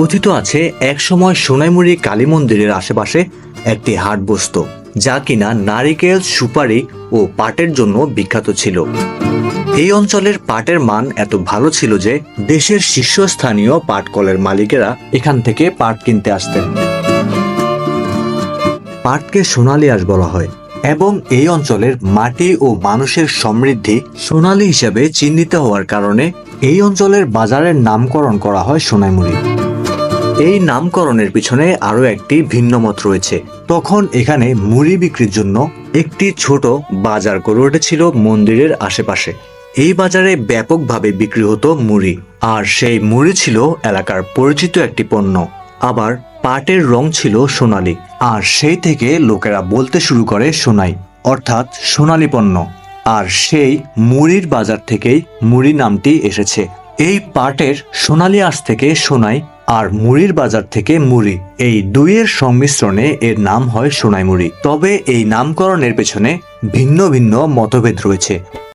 কথিত আছে একসময় সোনাইমুড়ি কালী মন্দিরের আশেপাশে একটি হাট বসত, যা কিনা নারিকেল, সুপারি ও পাটের জন্য বিখ্যাত ছিল। এই অঞ্চলের পাটের মান এত ভালো ছিল যে দেশের শীর্ষস্থানীয় পাট কলের মালিকেরা এখান থেকে পাট কিনতে আসতেন। পাটকে সোনালী আঁশ বলা হয় এবং এই অঞ্চলের মাটি ও মানুষের সমৃদ্ধি সোনালী হিসেবে চিহ্নিত হওয়ার কারণে এই অঞ্চলের বাজারের নামকরণ করা হয় সোনাইমুড়ি। এই নামকরণের পিছনে আরও একটি ভিন্ন মত রয়েছে। তখন এখানে মুড়ি বিক্রির জন্য একটি ছোট বাজার গড়ে উঠেছিল মন্দিরের আশেপাশে। এই বাজারে ব্যাপকভাবে বিক্রি হতো মুড়ি, আর সেই মুড়ি ছিল এলাকার পরিচিত একটি পণ্য। আবার পাটের রং ছিল সোনালী, আর সেই থেকে লোকেরা বলতে শুরু করে সোনাই, অর্থাৎ সোনালী পণ্য। আর সেই মুড়ির বাজার থেকেই মুড়ি নামটি এসেছে। এই পাটের সোনালি আঁশ থেকে সোনাই আর মুড়ির বাজার থেকে মুড়ি। এই দুইয়ের সংমিশ্রণে এর নাম হয় সোনাইমুড়ি। তবে এই নামকরণের পেছনে ভিন্ন ভিন্ন মতভেদ রয়েছে।